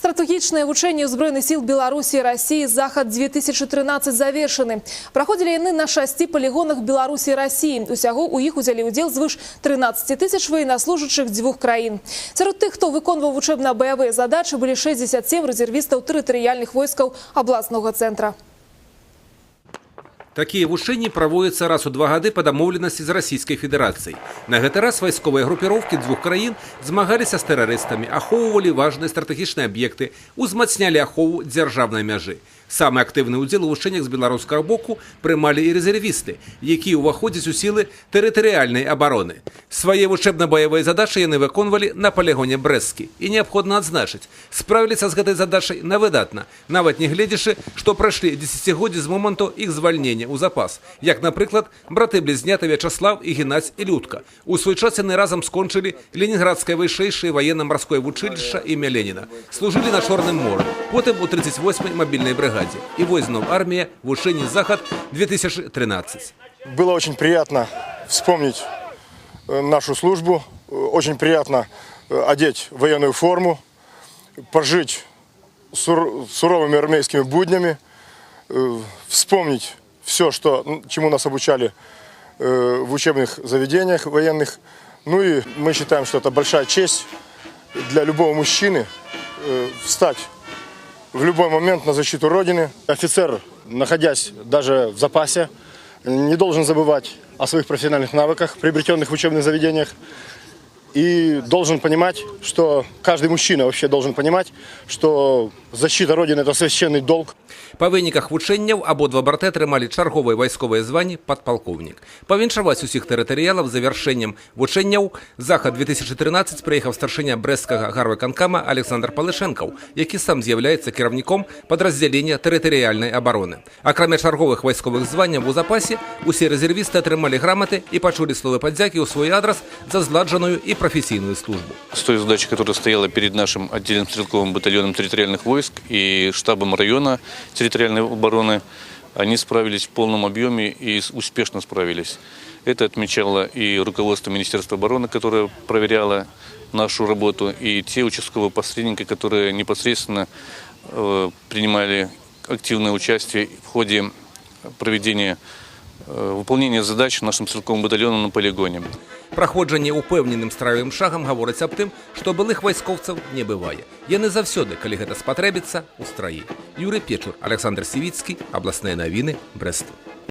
Стратегічныя вучэнні ўзброеных сіл Беларусі і Расіі захад 2013 завершаны. Праходзілі яны на шасці палігонах Беларусі і Расіі. Усяго у іх узялі ўдзел звыш 13 тысяч военнослужащих дзвюх краін. Сярод тых, хто выконваў вучэбна-баявыя задачы, былі 67 рэзервістаў тэрытарыяльных войскаў абласнога цэнтра. Такія вучэнні праводзяцца раз у два гады па дамоўленасці з расійскай федэрацыяй. На гэты раз вайсковыя групіроўкі дзвюх краін змагаліся з тэрарыстамі, ахоўвалі важныя стратэгічныя аб'екты, узмацнялі ахову дзяржаўнай мяжы. Самы актыўны ўдзел у вучэннях з беларускага боку прымалі і рэзервісты, якія ўваходзяць у сілы тэрытарыяльнай абароны. Свае вучэбна-баявыя задачы яны выконвалі на палігоне Брэскі. І неабходна адзначыць, справіліся з гэтай задачай на выдатна, нават не гледзячы, што прайшлі дзесяцігоддзі з моманту іх звальнення ў запас, як, напрыклад, браты-блізнята Вячаслав і Геннадзь Ілютка. У свой час яны разам скончылі Ленінградскае вышэйшае военно-марское вучылішча імя Леніна. Служылі на Чорным моры, потым у 38-й мабільнай брыгадзе. І вось зноў армія, вучэнні захад 2013. Было очень приятно вспомнить э, нашу службу, э, очень приятно э, одеть военную форму, пожить сур- суровыми армейскими буднями, э, вспомнить все, что, м, чему нас обучали э, в учебных заведениях военных. Ну и мы считаем, что это большая честь для любого мужчины э, встать в любой момент на защиту Родины. Офицер, находясь даже в запасе, не должен забывать о своих профессиональных навыках, приобретенных в учебных заведениях И должен понимать, что каждый мужчина вообще должен понимать, что защита Родины – это священный долг. Па выніках вучэнняў абодва браты атрымалі чарговыя вайсковыя званні падпалкоўнік. Павіншаваць усіх тэрытарыялаў завяршэннем вучэнняў захад 2013 прыехаў старшыня брэсцкага гарвыканкама Александр Палышэнкаў, які сам з'яўляецца кіраўніком падраздзялення тэрытарыяльнай абароны. Акрамя чарговых вайсковых званняў у запасе, усе рэзервісты атрымалі граматы і пачулі словы падзякі ў свой адрас за зладжаную і прафесійную службу. с той задачей, которая стояла перед нашим отдельным стрелковым батальоном территориальных войск и штабом района территориальной обороны, они справились в полном объеме и успешно справились. Это отмечало и руководство Министерства обороны, которое проверяло нашу работу, и те участковые посредники, которые непосредственно э, принимали активное участие в ходе проведения э, выполнения задач нашим стрелковым батальоном на полигоне. Праходжанне упэўненым стравым шагам гаворыць аб тым, што былых вайскоўцаў не бывае. Яны заўсёды, калі гэта спатрэбіцца, у страі. Юрый Печур, Александр Сівіцкі, абласныя навіны, Брэст.